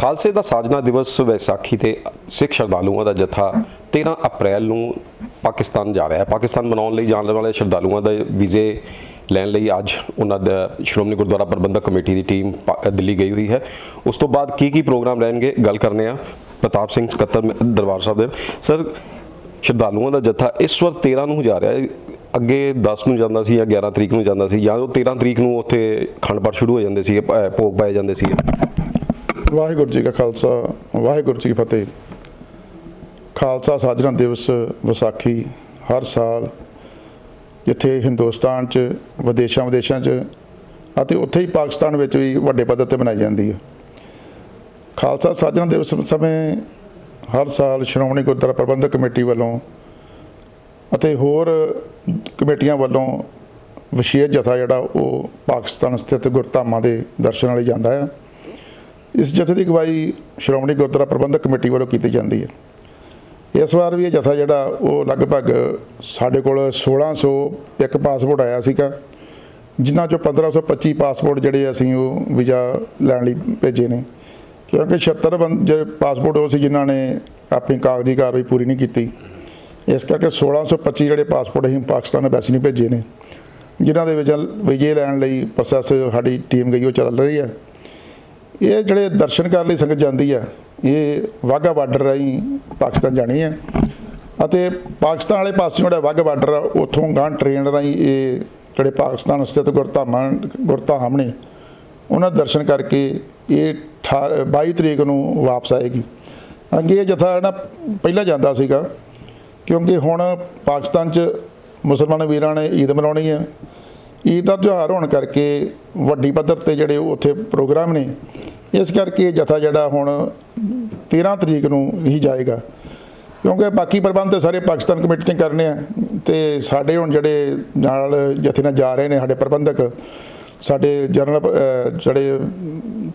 ਖਾਲਸੇ ਦਾ ਸਾਜਨਾ ਦਿਵਸ ਵੈਸਾਖੀ ਤੇ ਸਿੱਖ ਸ਼ਰਧਾਲੂਆਂ ਦਾ ਜਥਾ 13 ਅਪ੍ਰੈਲ ਨੂੰ ਪਾਕਿਸਤਾਨ ਜਾ ਰਿਹਾ ਹੈ। ਪਾਕਿਸਤਾਨ ਬਣਾਉਣ ਲਈ ਜਾਣ ਵਾਲੇ ਸ਼ਰਧਾਲੂਆਂ ਦੇ ਵੀਜ਼ੇ ਲੈਣ ਲਈ ਅੱਜ ਉਹਨਾਂ ਦਾ ਸ਼੍ਰੋਮਣੀ ਗੁਰਦੁਆਰਾ ਪ੍ਰਬੰਧਕ ਕਮੇਟੀ ਦੀ ਟੀਮ ਪਾ- ਦਿੱਲੀ ਗਈ ਹੋਈ ਹੈ। ਉਸ ਤੋਂ ਬਾਅਦ ਕੀ ਕੀ ਪ੍ਰੋਗਰਾਮ ਰਹਿਣਗੇ, ਗੱਲ ਕਰਨੇ ਆ ਪ੍ਰਤਾਪ ਸਿੰਘ ਸਕੱਤਰ ਦਰਬਾਰ ਸਾਹਿਬ ਦੇ। ਸਰ, ਸ਼ਰਧਾਲੂਆਂ ਦਾ ਜਥਾ ਇਸ ਵਾਰ 13 ਨੂੰ ਜਾ ਰਿਹਾ ਹੈ। ਅੱਗੇ 10 ਨੂੰ ਜਾਂਦਾ ਸੀ ਜਾਂ 11 ਤਰੀਕ ਨੂੰ ਜਾਂਦਾ ਸੀ ਜਾਂ ਉਹ 13 ਤਰੀਕ ਨੂੰ ਉੱਥੇ ਖੰਡ ਪਾਠ ਸ਼ੁਰੂ ਹੋ ਜਾਂਦੇ ਸੀ ਭੋਗ ਪਾਏ ਜਾਂਦੇ ਸੀ। ਵਾਹਿਗੁਰੂ ਜੀ ਕਾ ਖਾਲਸਾ, ਵਾਹਿਗੁਰੂ ਜੀ ਕੀ ਫਤਿਹ। ਖਾਲਸਾ ਸਾਜਣਾ ਦਿਵਸ ਵਿਸਾਖੀ ਹਰ ਸਾਲ, ਜਿੱਥੇ ਹਿੰਦੁਸਤਾਨ 'ਚ, ਵਿਦੇਸ਼ਾਂ ਵਿਦੇਸ਼ਾਂ 'ਚ ਅਤੇ ਉੱਥੇ ਹੀ ਪਾਕਿਸਤਾਨ ਵਿੱਚ ਵੀ ਵੱਡੇ ਪੱਧਰ ਤੇ ਮਨਾਈ ਜਾਂਦੀ ਹੈ। ਖਾਲਸਾ ਸਾਜਣਾ ਦਿਵਸ ਸਮੇਂ ਹਰ ਸਾਲ ਸ਼੍ਰੋਮਣੀ ਗੁਰਦੁਆਰਾ ਪ੍ਰਬੰਧਕ ਕਮੇਟੀ ਵੱਲੋਂ ਅਤੇ ਹੋਰ ਕਮੇਟੀਆਂ ਵੱਲੋਂ ਵਿਸ਼ੇਸ਼ ਜਥਾ ਜਿਹੜਾ ਉਹ ਪਾਕਿਸਤਾਨ ਸਥਿਤ ਗੁਰਧਾਮਾਂ ਦੇ ਦਰਸ਼ਨਾਂ ਲਈ ਜਾਂਦਾ ਹੈ। ਇਸ ਜਥੇ ਦੀ ਅਗਵਾਈ ਸ਼੍ਰੋਮਣੀ ਗੁਰਦੁਆਰਾ ਪ੍ਰਬੰਧਕ ਕਮੇਟੀ ਵੱਲੋਂ ਕੀਤੀ ਜਾਂਦੀ ਹੈ। ਇਸ ਵਾਰ ਵੀ ਇਹ ਜਥਾ ਜਿਹੜਾ, ਉਹ ਲਗਭਗ ਸਾਡੇ ਕੋਲ 1600 ਇੱਕ ਪਾਸਪੋਰਟ ਆਇਆ ਸੀਗਾ, ਜਿਨ੍ਹਾਂ ਚੋਂ 1525 ਪਾਸਪੋਰਟ ਜਿਹੜੇ ਅਸੀਂ ਉਹ ਵੀਜ਼ਾ ਲੈਣ ਲਈ ਭੇਜੇ ਨੇ। ਕਿਉਂਕਿ 76 ਬੰਦ ਜਿਹੜੇ ਪਾਸਪੋਰਟ ਉਹ ਸੀ ਜਿਨ੍ਹਾਂ ਨੇ ਆਪਣੀ ਕਾਗਜ਼ੀ ਕਾਰਵਾਈ ਪੂਰੀ ਨਹੀਂ ਕੀਤੀ। ਇਸ ਕਰਕੇ 1625 ਜਿਹੜੇ ਪਾਸਪੋਰਟ ਅਸੀਂ ਪਾਕਿਸਤਾਨ ਐਮਬੈਸੀ ਨੂੰ ਭੇਜੇ ਨੇ। ਜਿਨ੍ਹਾਂ ਦੇ ਵਿੱਚ ਵੀਜ਼ੇ ਲੈਣ ਲਈ ਪ੍ਰੋਸੈਸ ਸਾਡੀ ਟੀਮ ਗਈ, ਉਹ ਚੱਲ ਰਹੀ ਹੈ। ਇਹ ਜਿਹੜੇ ਦਰਸ਼ਨ ਕਰਨ ਲਈ ਸੰਗਤ ਜਾਂਦੀ ਆ, ਇਹ ਵਾਹਗਾ ਬਾਰਡਰ ਰਾਹੀਂ ਪਾਕਿਸਤਾਨ ਜਾਣੀ ਹੈ ਅਤੇ ਪਾਕਿਸਤਾਨ ਵਾਲੇ ਪਾਸੇ ਜਿਹੜਾ ਵਾਹਗਾ ਬਾਰਡਰ ਆ, ਉੱਥੋਂ ਗਾਂ ਟ੍ਰੇਨ ਰਾਹੀਂ ਇਹ ਜਿਹੜੇ ਪਾਕਿਸਤਾਨ ਸਥਿਤ ਗੁਰਧਾਮਾਂ, ਗੁਰਧਾਮ ਨੇ, ਉਹਨਾਂ ਦਰਸ਼ਨ ਕਰਕੇ ਇਹ 18 22 ਤਰੀਕ ਨੂੰ ਵਾਪਸ ਆਏਗੀ। ਅੱਗੇ ਇਹ ਜਥਾ ਜਿਹੜਾ ਪਹਿਲਾਂ ਜਾਂਦਾ ਸੀਗਾ, ਕਿਉਂਕਿ ਹੁਣ ਪਾਕਿਸਤਾਨ 'ਚ ਮੁਸਲਮਾਨ ਵੀਰਾਂ ਨੇ ਈਦ ਮਨਾਉਣੀ ਹੈ ਈਦ ਦਾ ਤਿਉਹਾਰ ਹੋਣ ਕਰਕੇ ਵੱਡੀ ਪੱਧਰ ਤੇ ਜਿਹੜੇ ਉੱਥੇ ਪ੍ਰੋਗਰਾਮ ਨੇ ਇਸ ਕਰਕੇ ਇਹ ਜਥਾ ਜਿਹੜਾ ਹੁਣ 13 ਤਰੀਕ ਨੂੰ ਹੀ ਜਾਏਗਾ। ਕਿਉਂਕਿ ਬਾਕੀ ਪ੍ਰਬੰਧ ਤੇ ਸਾਰੇ ਪਾਕਿਸਤਾਨ ਕਮੇਟੀ ਨੇ ਕਰਨੇ ਆ ਤੇ ਸਾਡੇ ਹੁਣ ਜਿਹੜੇ ਨਾਲ ਜਥੇ ਨਾਲ ਜਾ ਰਹੇ ਨੇ ਸਾਡੇ ਪ੍ਰਬੰਧਕ, ਸਾਡੇ ਜਨਰਲ ਜਿਹੜੇ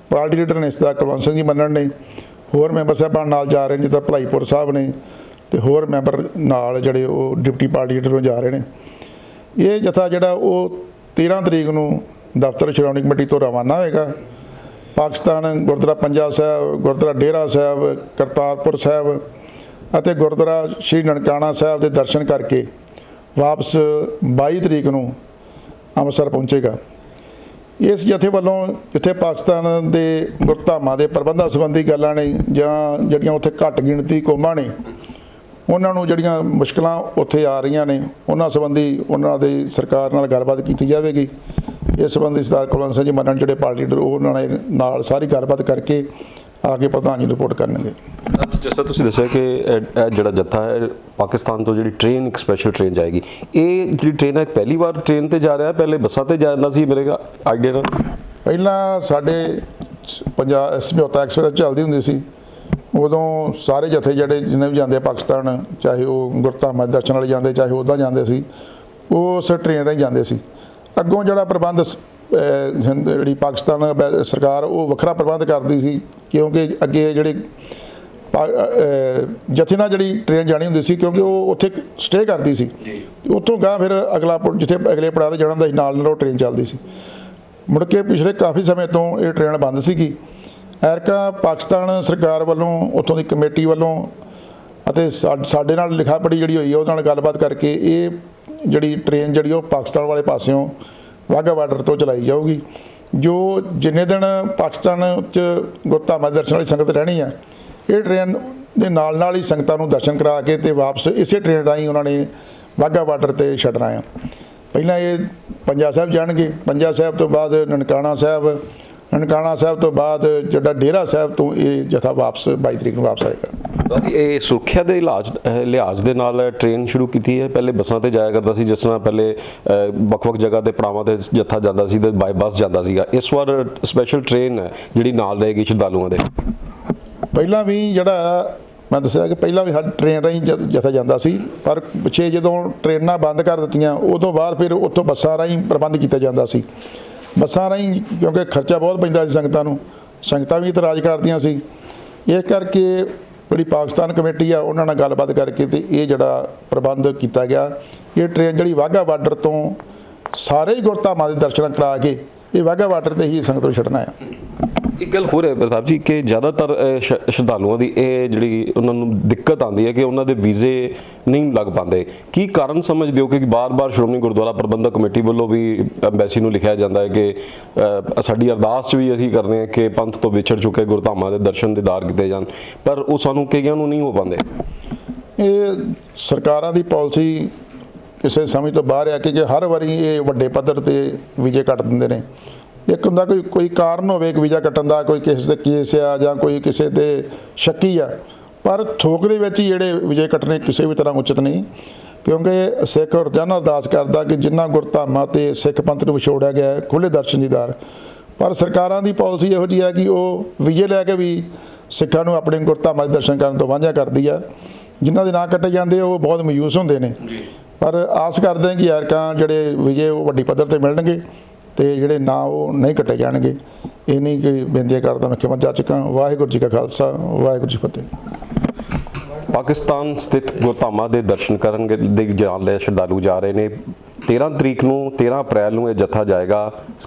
ਪਾਰਟੀ ਲੀਡਰ ਨੇ ਇਸ ਦਾ ਕੁਲਵੰਤ ਸਿੰਘ ਜੀ ਮੰਨਣ ਨੇ, ਹੋਰ ਮੈਂਬਰ ਸਾਹਿਬਾਨ ਨਾਲ ਜਾ ਰਹੇ ਨੇ, ਜਿੱਦਾਂ ਭਲਾਈਪੁਰ ਸਾਹਿਬ ਨੇ ਤੇ ਹੋਰ ਮੈਂਬਰ ਨਾਲ ਜਿਹੜੇ ਉਹ ਡਿਪਟੀ ਪਾਰਟੀ ਲੀਡਰ ਨੂੰ ਜਾ ਰਹੇ ਨੇ। ਇਹ ਜਥਾ ਜਿਹੜਾ ਉਹ 13 ਤਰੀਕ ਨੂੰ ਦਫ਼ਤਰ ਸ਼੍ਰੋਮਣੀ ਕਮੇਟੀ ਤੋਂ ਰਵਾਨਾ ਹੋਏਗਾ। ਪਾਕਿਸਤਾਨ, ਗੁਰਦੁਆਰਾ ਪੰਜਾ ਸਾਹਿਬ, ਗੁਰਦੁਆਰਾ ਡੇਰਾ ਸਾਹਿਬ, ਕਰਤਾਰਪੁਰ ਸਾਹਿਬ ਅਤੇ ਗੁਰਦੁਆਰਾ ਸ਼੍ਰੀ ਨਨਕਾਣਾ ਸਾਹਿਬ ਦੇ ਦਰਸ਼ਨ ਕਰਕੇ ਵਾਪਸ 22 ਤਰੀਕ ਨੂੰ ਅੰਮ੍ਰਿਤਸਰ ਪਹੁੰਚੇਗਾ। ਇਸ ਜਥੇ ਵੱਲੋਂ ਜਿੱਥੇ ਪਾਕਿਸਤਾਨ ਦੇ ਗੁਰਧਾਮਾਂ ਦੇ ਪ੍ਰਬੰਧਾਂ ਸੰਬੰਧੀ ਗੱਲਾਂ ਨੇ ਜਾਂ ਜਿਹੜੀਆਂ ਉੱਥੇ ਘੱਟ ਗਿਣਤੀ ਕੌਮਾਂ ਨੇ, ਉਹਨਾਂ ਨੂੰ ਜਿਹੜੀਆਂ ਮੁਸ਼ਕਲਾਂ ਉੱਥੇ ਆ ਰਹੀਆਂ ਨੇ, ਉਹਨਾਂ ਸੰਬੰਧੀ ਉਹਨਾਂ ਦੇ ਸਰਕਾਰ ਨਾਲ ਗੱਲਬਾਤ ਕੀਤੀ ਜਾਵੇਗੀ। ਇਸ ਸੰਬੰਧੀ ਸਰਦਾਰ ਕੁਲਵੰਤ ਸਿੰਘ ਜੀ ਮੰਨਣ ਜਿਹੜੇ ਪਾਰਟੀ ਲੀਡਰ ਉਹ ਉਹਨਾਂ ਨੇ ਨਾਲ ਸਾਰੀ ਗੱਲਬਾਤ ਕਰਕੇ ਆ ਕੇ ਪ੍ਰਧਾਨ ਜੀ ਰਿਪੋਰਟ ਕਰਨਗੇ। ਜਿਸ ਤਰ੍ਹਾਂ ਤੁਸੀਂ ਦੱਸਿਆ ਕਿ ਇਹ ਜਿਹੜਾ ਜੱਥਾ ਹੈ ਪਾਕਿਸਤਾਨ ਤੋਂ ਜਿਹੜੀ ਟ੍ਰੇਨ ਇੱਕ ਸਪੈਸ਼ਲ ਟ੍ਰੇਨ ਜਾਏਗੀ। ਇਹ ਜਿਹੜੀ ਟ੍ਰੇਨ ਹੈ ਪਹਿਲੀ ਵਾਰ ਟ੍ਰੇਨ ਤੇ ਜਾ ਰਿਹਾ ਹੈ? ਪਹਿਲੇ ਬੱਸਾਂ ਤੇ ਜਾਂਦਾ ਸੀ ਮੇਰੇ ਆਈਡੀਆ ਨਾਲ? ਪਹਿਲਾਂ ਸਾਡੇ ਪੰਜਾਬ ਸਮਝੌਤਾ ਐਕਸਪ੍ਰੈਸ ਚੱਲਦੀ ਹੁੰਦੀ ਸੀ। ਉਦੋਂ ਸਾਰੇ ਜਥੇ ਜਿਹੜੇ ਜਿੰਨੇ ਵੀ ਜਾਂਦੇ ਆ ਪਾਕਿਸਤਾਨ ਚਾਹੇ ਉਹ ਗੁਰਧਾਮਾਂ ਦਰਸ਼ਨ ਵਾਲੇ ਜਾਂਦੇ ਚਾਹੇ ਉੱਦਾਂ ਜਾਂਦੇ ਸੀ ਉਹ ਉਸ ਟ੍ਰੇਨ ਰਾਹੀਂ ਜਾਂਦੇ ਸੀ। ਅੱਗੋਂ ਜਿਹੜਾ ਪ੍ਰਬੰਧ ਜਿਹੜੀ ਪਾਕਿਸਤਾਨ ਸਰਕਾਰ ਉਹ ਵੱਖਰਾ ਪ੍ਰਬੰਧ ਕਰਦੀ ਸੀ ਕਿਉਂਕਿ ਅੱਗੇ ਜਿਹੜੇ ਜਥੇ ਨਾਲ ਜਿਹੜੀ ਟ੍ਰੇਨ ਜਾਣੀ ਹੁੰਦੀ ਸੀ ਕਿਉਂਕਿ ਉਹ ਉੱਥੇ ਸਟੇ ਕਰਦੀ ਸੀ। ਉੱਥੋਂ ਗਾਂ ਫਿਰ ਅਗਲਾ ਜਿੱਥੇ ਅਗਲੇ ਪੜਾਅ ਤੇ ਜਾਣਾ ਹੁੰਦਾ ਸੀ ਨਾਲ ਨਾਲ ਉਹ ਟ੍ਰੇਨ ਚੱਲਦੀ ਸੀ। ਮੁੜ ਕੇ ਪਿਛਲੇ ਕਾਫੀ ਸਮੇਂ ਤੋਂ ਇਹ ਟ੍ਰੇਨ ਬੰਦ ਸੀਗੀ। ਐਰਕਾ ਪਾਕਿਸਤਾਨ ਸਰਕਾਰ ਵੱਲੋਂ ਉੱਥੋਂ ਦੀ ਕਮੇਟੀ ਵੱਲੋਂ ਅਤੇ ਸਾਡੇ ਨਾਲ ਲਿਖਾ ਪੜੀ ਜਿਹੜੀ ਹੋਈ ਹੈ ਉਹਦੇ ਨਾਲ ਗੱਲਬਾਤ ਕਰਕੇ ਇਹ ਜਿਹੜੀ ਟ੍ਰੇਨ ਜਿਹੜੀ ਉਹ ਪਾਕਿਸਤਾਨ ਵਾਲੇ ਪਾਸਿਓਂ ਵਾਹਗਾ ਬਾਰਡਰ ਤੋਂ ਚਲਾਈ ਜਾਊਗੀ। ਜੋ ਜਿੰਨੇ ਦਿਨ ਪਾਕਿਸਤਾਨ ਚ ਗੁਰਧਾਮਾਂ ਦੇ ਦਰਸ਼ਨ ਵਾਲੀ ਸੰਗਤ ਰਹਿਣੀ ਆ, ਇਹ ਟ੍ਰੇਨ ਦੇ ਨਾਲ ਨਾਲ ਹੀ ਸੰਗਤਾਂ ਨੂੰ ਦਰਸ਼ਨ ਕਰਾ ਕੇ ਤੇ ਵਾਪਸ ਇਸੇ ਟ੍ਰੇਨ ਰਾਹੀਂ ਉਹਨਾਂ ਨੇ ਵਾਹਗਾ ਬਾਰਡਰ ਤੇ ਛੱਡਣਾ ਆ। ਪਹਿਲਾਂ ਇਹ ਪੰਜਾ ਸਾਹਿਬ ਜਾਣਗੇ। ਪੰਜਾ ਸਾਹਿਬ ਤੋਂ ਬਾਅਦ ਨਨਕਾਣਾ ਸਾਹਿਬ ਨਨਕਾਣਾ ਸਾਹਿਬ ਤੋਂ ਬਾਅਦ ਜਿਹੜਾ ਡੇਰਾ ਸਾਹਿਬ ਤੋਂ ਇਹ ਜਥਾ ਵਾਪਸ 22 ਤਰੀਕ ਨੂੰ ਵਾਪਸ ਆਏਗਾ ਇਹ ਸੁਰੱਖਿਆ ਦੇ ਇਲਾਜ ਲਿਹਾਜ਼ ਦੇ ਨਾਲ ਟ੍ਰੇਨ ਸ਼ੁਰੂ ਕੀਤੀ ਹੈ। ਪਹਿਲੇ ਬੱਸਾਂ ਤੇ ਜਾਇਆ ਕਰਦਾ ਸੀ ਜਿਸ ਤਰ੍ਹਾਂ ਪਹਿਲੇ ਵੱਖ-ਵੱਖ ਜਗ੍ਹਾ ਤੇ ਪੜਾਵਾਂ ਤੇ ਜੱਥਾ ਜਾਂਦਾ ਸੀ ਤੇ ਬਾਈ ਬੱਸ ਜਾਂਦਾ ਸੀਗਾ। ਇਸ ਵਾਰ ਸਪੈਸ਼ਲ ਟ੍ਰੇਨ ਹੈ ਜਿਹੜੀ ਨਾਲ ਰਹੇਗੀ ਸ਼ਰਧਾਲੂਆਂ ਦੇ। ਪਹਿਲਾਂ ਵੀ ਜਿਹੜਾ ਮੈਂ ਦੱਸਿਆ ਕਿ ਪਹਿਲਾਂ ਵੀ ਸਾਡੀ ਟ੍ਰੇਨ ਰਾਹੀਂ ਜਥਾ ਜਾਂਦਾ ਸੀ ਪਰ ਪਿੱਛੇ ਜਦੋਂ ਟ੍ਰੇਨਾਂ ਬੰਦ ਕਰ ਦਿੱਤੀਆਂ ਉਦੋਂ ਬਾਅਦ ਫਿਰ ਉੱਥੋਂ ਬੱਸਾਂ ਰਾਹੀਂ ਪ੍ਰਬੰਧ ਕੀਤਾ ਜਾਂਦਾ ਸੀ। ਬੱਸਾਂ ਰਾਹੀਂ ਕਿਉਂਕਿ ਖਰਚਾ ਬਹੁਤ ਪੈਂਦਾ ਸੀ ਸੰਗਤਾਂ ਨੂੰ। ਸੰਗਤਾਂ ਵੀ ਇਤਰਾਜ਼ ਕਰਦੀਆਂ ਸੀ। ਇਸ ਕਰਕੇ ਜਿਹੜੀ ਪਾਕਿਸਤਾਨ ਕਮੇਟੀ ਆ, ਉਹਨਾਂ ਨਾਲ ਗੱਲਬਾਤ ਕਰਕੇ ਤੇ ਇਹ ਜਿਹੜਾ ਪ੍ਰਬੰਧ ਕੀਤਾ ਗਿਆ, ਇਹ ਟ੍ਰੇਨ ਜਿਹੜੀ ਵਾਹਗਾ ਬਾਰਡਰ ਤੋਂ ਸਾਰੇ ਹੀ ਗੁਰਧਾਮਾਂ ਦੇ ਦਰਸ਼ਨ ਕਰਾ ਕੇ, ਇਹ ਵਾਹਗਾ ਬਾਰਡਰ ਤੇ ਹੀ ਸੰਗਤ ਨੂੰ ਛੱਡਣਾ ਆ। ਇੱਕ ਗੱਲ ਹੋਰ ਹੈ ਪ੍ਰਤਾਪ ਜੀ, ਕਿ ਜ਼ਿਆਦਾਤਰ ਸ਼ਰਧਾਲੂਆਂ ਦੀ ਇਹ ਜਿਹੜੀ ਉਹਨਾਂ ਨੂੰ ਦਿੱਕਤ ਆਉਂਦੀ ਹੈ ਕਿ ਉਹਨਾਂ ਦੇ ਵੀਜ਼ੇ ਨਹੀਂ ਲੱਗ ਪਾਉਂਦੇ। ਕੀ ਕਾਰਨ ਸਮਝਦੇ ਹੋ ਕਿ ਬਾਰ-ਬਾਰ ਸ਼੍ਰੋਮਣੀ ਗੁਰਦੁਆਰਾ ਪ੍ਰਬੰਧਕ ਕਮੇਟੀ ਵੱਲੋਂ ਵੀ ਐਮਬੈਸੀ ਨੂੰ ਲਿਖਿਆ ਜਾਂਦਾ ਹੈ ਕਿ ਸਾਡੀ ਅਰਦਾਸ ਵੀ ਅਸੀਂ ਕਰਦੇ ਹਾਂ ਕਿ ਪੰਥ ਤੋਂ ਵਿਛੜ ਚੁੱਕੇ ਗੁਰਧਾਮਾਂ ਦੇ ਦਰਸ਼ਨ ਦੀਦਾਰ ਕੀਤੇ ਜਾਣ, ਪਰ ਉਹ ਸਾਨੂੰ ਕਈਆਂ ਨੂੰ ਨਹੀਂ ਹੋ ਪਾਉਂਦੇ। ਇਹ ਸਰਕਾਰਾਂ ਦੀ ਪਾਲਿਸੀ ਕਿਸੇ ਸਮਝ ਤੋਂ ਬਾਹਰ ਆ ਕਿ ਹਰ ਵਾਰੀ ਇਹ ਵੱਡੇ ਪੱਧਰ ਤੇ ਵੀਜ਼ੇ ਕੱਟ ਦਿੰਦੇ ਨੇ। ਇੱਕ ਹੁੰਦਾ ਕੋਈ ਕੋਈ ਕਾਰਨ ਹੋਵੇ ਇੱਕ ਵੀਜ਼ਾ ਕੱਟਣ ਦਾ ਕੋਈ ਕਿਸੇ ਦੇ ਕੇਸ ਆ ਜਾਂ ਕੋਈ ਕਿਸੇ ਤੇ ਸ਼ੱਕੀ ਆ ਪਰ ਥੋਕ ਦੇ ਵਿੱਚ ਜਿਹੜੇ ਵੀਜ਼ੇ ਕੱਟਣੇ ਕਿਸੇ ਵੀ ਤਰ੍ਹਾਂ ਉਚਿਤ ਨਹੀਂ ਕਿਉਂਕਿ ਸਿੱਖ ਰੋਜ਼ਾਨਾ ਅਰਦਾਸ ਕਰਦਾ ਕਿ ਜਿੰਨਾ ਗੁਰਧਾਮਾਂ ਤੇ ਸਿੱਖ ਪੰਥ ਨੂੰ ਵਿਛੋੜਿਆ ਗਿਆ ਹੈ, ਖੁੱਲ੍ਹੇ ਦਰਸ਼ਨ ਦੀਦਾਰ ਪਰ ਸਰਕਾਰਾਂ ਦੀ ਪਾਲਿਸੀ ਇਹੋ ਜਿਹੀ ਹੈ ਕਿ ਉਹ ਵੀਜ਼ੇ ਲੈ ਕੇ ਵੀ ਸਿੱਖਾਂ ਨੂੰ ਆਪਣੇ ਗੁਰਧਾਮਾਂ ਦੇ ਦਰਸ਼ਨ ਕਰਨ ਤੋਂ ਵਾਂਝਾ ਕਰਦੀ ਆ। ਜਿਨ੍ਹਾਂ ਦੇ ਨਾਂ ਕੱਟੇ ਜਾਂਦੇ ਉਹ ਬਹੁਤ ਮਯੂਸ ਹੁੰਦੇ ਨੇ। ਪਰ ਆਸ ਕਰਦੇ ਹਾਂ ਕਿ ਯਾਰਕਾਂ ਜਿਹੜੇ ਵਿਜੇ ਉਹ ਵੱਡੀ ਪੱਧਰ ਤੇ ਮਿਲਣਗੇ। ਤੇ ਜਿਹੜੇ ਨਾਂ ਉਹ ਨਹੀਂ ਕੱਟੇ ਜਾਣਗੇ। ਇਹ ਨਹੀਂ ਕਿ ਬੇਨਤੀ ਕਰਦਾ ਮੈਂ ਖਿਮਤ ਜਾ ਚੁੱਕਾ। ਵਾਹਿਗੁਰੂ ਜੀ ਕਾ ਖਾਲਸਾ, ਵਾਹਿਗੁਰੂ ਜੀ ਫਤਿਹ। ਪਾਕਿਸਤਾਨ ਸਥਿਤ ਗੁਰਧਾਮਾਂ ਦੇ ਦਰਸ਼ਨ ਕਰਨ ਦੇ ਜਾਣ ਲਈ ਸ਼ਰਧਾਲੂ ਜਾ ਰਹੇ ਨੇ। 13 ਤਰੀਕ ਨੂੰ 13 ਅਪ੍ਰੈਲ ਨੂੰ ਇਹ ਜਥਾ ਜਾਏਗਾ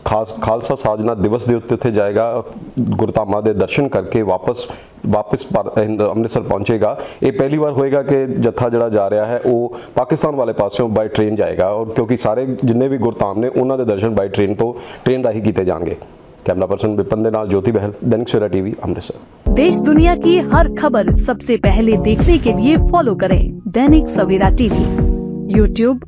ਖਾਸ ਖਾਲਸਾ ਸਾਜਨਾ ਦਿਵਸ ਦੇ ਉੱਤੇ ਉੱਥੇ ਜਾਏਗਾ ਗੁਰਧਾਮਾਂ ਦੇ ਦਰਸ਼ਨ ਕਰਕੇ ਵਾਪਸ ਵਾਪਸ ਪਰ- ਹਿੰਦ- ਅੰਮ੍ਰਿਤਸਰ ਪਹੁੰਚੇਗਾ ਇਹ ਪਹਿਲੀ ਵਾਰ ਹੋਏਗਾ ਕਿ ਜਥਾ ਜਿਹੜਾ ਜਾ ਰਿਹਾ ਹੈ ਉਹ ਪਾਕਿਸਤਾਨ ਵਾਲੇ ਪਾਸਿਓਂ ਬਾਈ ਟ੍ਰੇਨ ਜਾਏਗਾ ਔਰ ਕਿਉਂਕਿ ਸਾਰੇ ਜਿੰਨੇ ਵੀ ਗੁਰਧਾਮ ਨੇ ਉਹਨਾਂ ਦੇ ਦਰਸ਼ਨ ਬਾਈ ਟ੍ਰੇਨ ਤੋਂ ਟ੍ਰੇਨ ਰਾਹੀਂ ਕੀਤੇ ਜਾਣਗੇ ਕੈਮਰਾ ਪਰਸਨ ਵਿਪਨ ਦੇ ਨਾਲ ਜੋਤੀ ਬਹਿਲ ਦੈਨਿਕ ਸਵੇਰਾ ਟੀਵੀ ਅੰਮ੍ਰਿਤਸਰ देश दुनिया की हर खबर सबसे पहले देखने के लिए फॉलो करें दैनिक सवेरा टीवी यूट्यूब